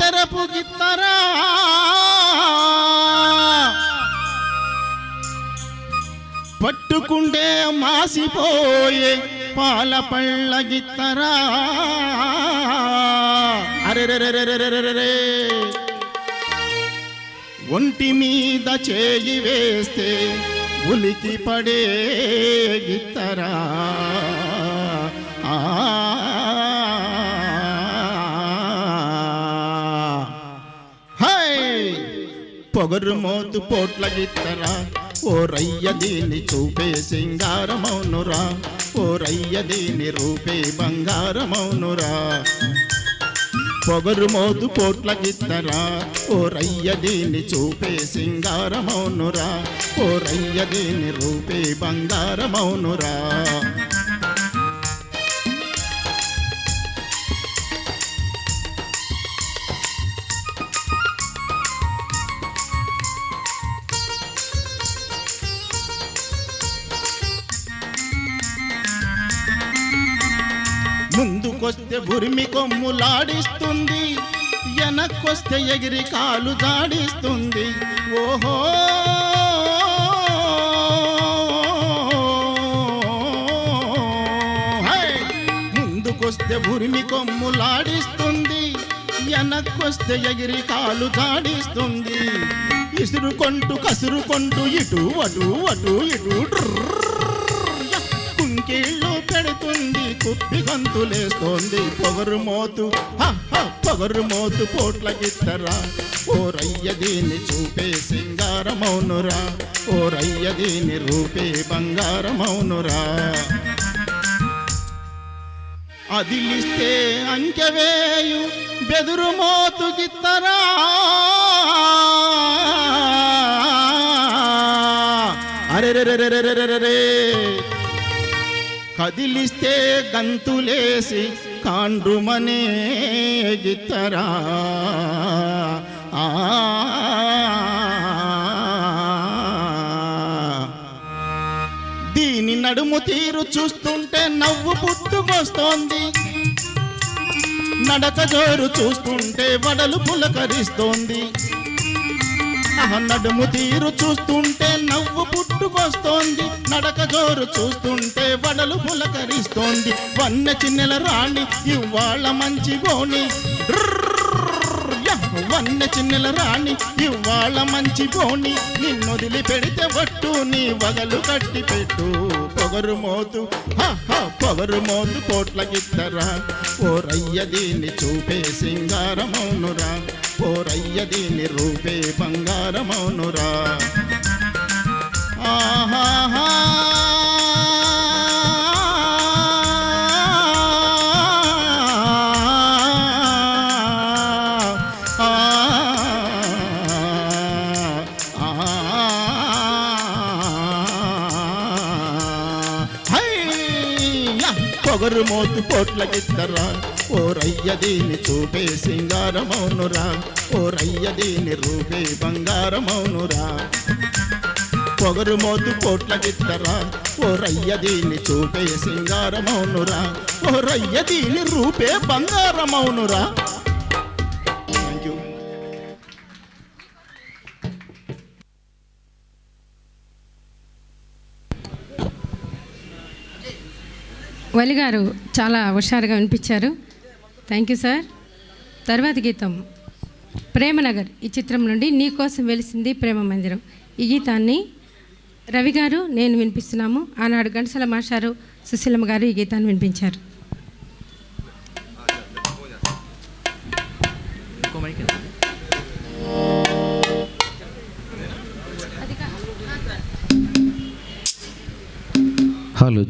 తెరపు గిత్తరా. పట్టుకుంటే మాసిపోయే పాల పళ్ళ గిత్తరా. అరే ఒంటి మీద చేయి వేస్తే ఉలికి పడే గిత్తరా. పొగరు మోతు పోట్ల గిత్తరా. ఓ రయ్య దీని చూపే సింగారమౌనురా. ఓ రయ్య దీని రూపే బంగారమౌనురా. పొగరు మోతు పోట్ల గిత్తరా. ఓ రయ్య దీని చూపే సింగారమౌనురా. ఓ రయ్య దీని రూపే బంగారమౌనురా. ముందుకొస్తే ఉరిమి కొమ్ములాడిస్తుంది. వెనక్కొస్తే ఎగిరి కాలు జాడిస్తుంది. ఓహో! హై! ముందుకొస్తే ఉరిమి కొమ్ములాడిస్తుంది. వెనక్కొస్తే ఎగిరి కాలు జాడిస్తుంది. ఇసురుకొంటూ కసురుకొంటూ ఇటు అటు అటు ఇటు డ్రర్రర్రర్ర. కుంకీళ్ళు పెడుతుంది కుప్పి గంతులేస్తోంది పొగరు మోతు. పొగరు మోతు పోట్ల గిత్తరా. ఓ రయ్య దీని చూపే సింగారమౌనురా. ఓ రయ్య దీని రూపే బంగారమౌనురా. అదిలిస్తే అంకెవేయు బెదురు మోతు గిత్తరా. అరెరెరెరెరెరెరెరే. కదిలిస్తే గంతులేసి కాండ్రుమనే గిత్తరా. ఆ. దీని నడుము తీరు చూస్తుంటే నవ్వు పుట్టుకొస్తోంది. నడక జోరు చూస్తుంటే వడలు పులకరిస్తోంది. నడుము తీరు చూస్తుంటే నవ్వు పుట్టుకొస్తోంది. నడక జోరు చూస్తుంటే వడలు పులకరిస్తోంది. వన్న చిన్నెల రాణి ఇవాళ మంచి గోని వన్న చిన్నెల రాణి ఇవాళ మంచి బోని. నిన్నొదిలి పెడితే వట్టు నీ వగలు కట్టి పెట్టు పొగరు మోతు పొగరు మోతు కోట్ల గిత్తరా ఓ రయ్య దీన్ని చూపే సింగారమౌనురా ఓ రయ్య రూపే బంగారమౌనురా పొగరు మోతు పోట్ల ఓ రయ్య దీని చూపే సింగారమౌనురా. ఓ రయ్య దీని రూపే బంగారమౌనురా. పొగరు మోతు పోట్ల గిత్తరా ఓ రయ్య దీని చూపే సింగారమౌనురా ఓ రయ్య దీని రూపే బంగారమౌనురా. థ్యాంక్ యూ వలి గారు చాలా హుషారుగా వినిపించారు. థ్యాంక్ యూ సార్ తర్వాత గీతం. ప్రేమనగర్ ఈ చిత్రం నుండి నీకోసం వెలిసింది ప్రేమ మందిరం. ఈ గీతాన్ని రవి గారు నేను వినిపిస్తున్నాము. ఆనాడు గంటసల మాస్టారు సుశీలమ్మ గారు ఈ గీతాన్ని వినిపించారు. హలో